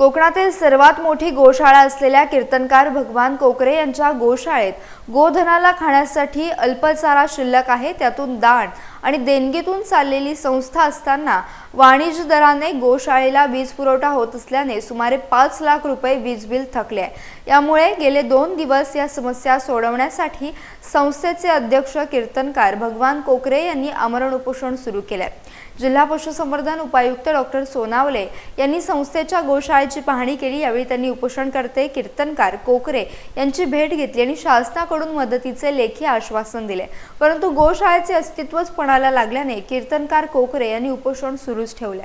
कोकणातील सर्वात मोठी गोशाळा असलेल्या कीर्तनकार भगवान कोकरे यांच्या गोशाळेत गोधनाला खाण्यासाठी अल्पचारा शिल्लक आहे त्यातून दान आणि देणगीतून चाललेली संस्था असताना वाणिज्य दराने गोशाळेला वीज पुरवठा होत असल्याने सुमारे पाच लाख रुपये वीज बिल थकले आहे. यामुळे गेले दोन दिवस या समस्या सोडवण्यासाठी संस्थेचे अध्यक्ष कीर्तनकार भगवान कोकरे यांनी आमरण उपोषण सुरू केले जिल्हा पशुसंवर्धन उपायुक्त डॉक्टर सोनावले यांनी संस्थेच्या गोशाळेत गोशाळेची पाहणी केली यावेळी त्यांनी उपोषणकर्ते कीर्तनकार कोकरे यांची भेट घेतली आणि शासनाकडून मदतीचे लेखी आश्वासन दिले. परंतु गोशाळेचे अस्तित्वच पणाला लागल्याने कीर्तनकार कोकरे यांनी उपोषण सुरूच ठेवले.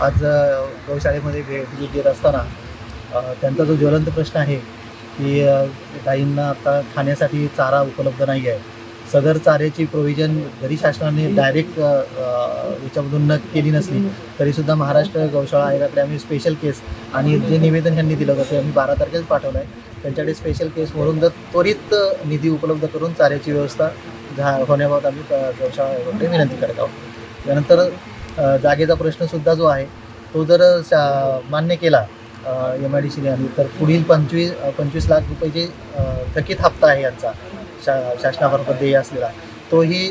आज अ, गौशाळेमध्ये भेट देत असताना त्यांचा जो ज्वलंत प्रश्न आहे की गाईंना आता खाण्यासाठी चारा उपलब्ध नाही आहे सदर चाऱ्याची प्रोव्हिजन जरी शासनाने डायरेक्ट याच्यामधून न केली नसली तरीसुद्धा महाराष्ट्र गौशाळा आयोगाकडे आम्ही स्पेशल केस आणि जे निवेदन त्यांनी दिलं होतं ते आम्ही बारा तारखेच पाठवलं आहे त्यांच्याकडे स्पेशल केस म्हणून जर त्वरित निधी उपलब्ध करून चाऱ्याची व्यवस्था झा होण्याबाबत आम्ही गौशाळा आयोगाकडे विनंती करत आहोत. त्यानंतर जागेचा प्रश्नसुद्धा जो आहे तो जर शा मान्य केला एम आय डी सीने आणि तर पुढील पंचवीस पंचवीस लाख रुपये जे थकीत हप्ता आहे यांचा शा शासनामार्फत देय असलेला तोही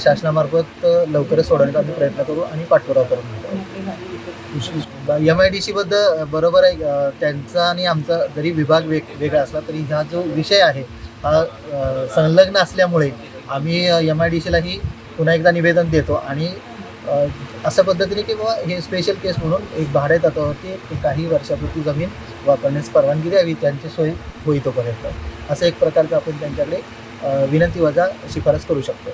शासनामार्फत लवकरच सोडवण्याचा आम्ही प्रयत्न करू आणि पाठपुरावा करून एम आय डी सीबद्दल बरोबर आहे त्यांचा आणि आमचा जरी विभाग वेग वेगळा असला तरी हा जो विषय आहे हा संलग्न असल्यामुळे आम्ही एम आय डी सीलाही पुन्हा एकदा निवेदन देतो आणि अशा पद्धतीने की बाबा हे स्पेशल केस म्हणून एक भाडे तत्वावरती काही वर्षापूर्वी जमीन वापरण्यास परवानगी द्यावी त्यांची सोय होई तोपर्यंत. असं एक प्रकारचं आपण त्यांच्याकडे विनंती वजा शिफारस करू शकतो.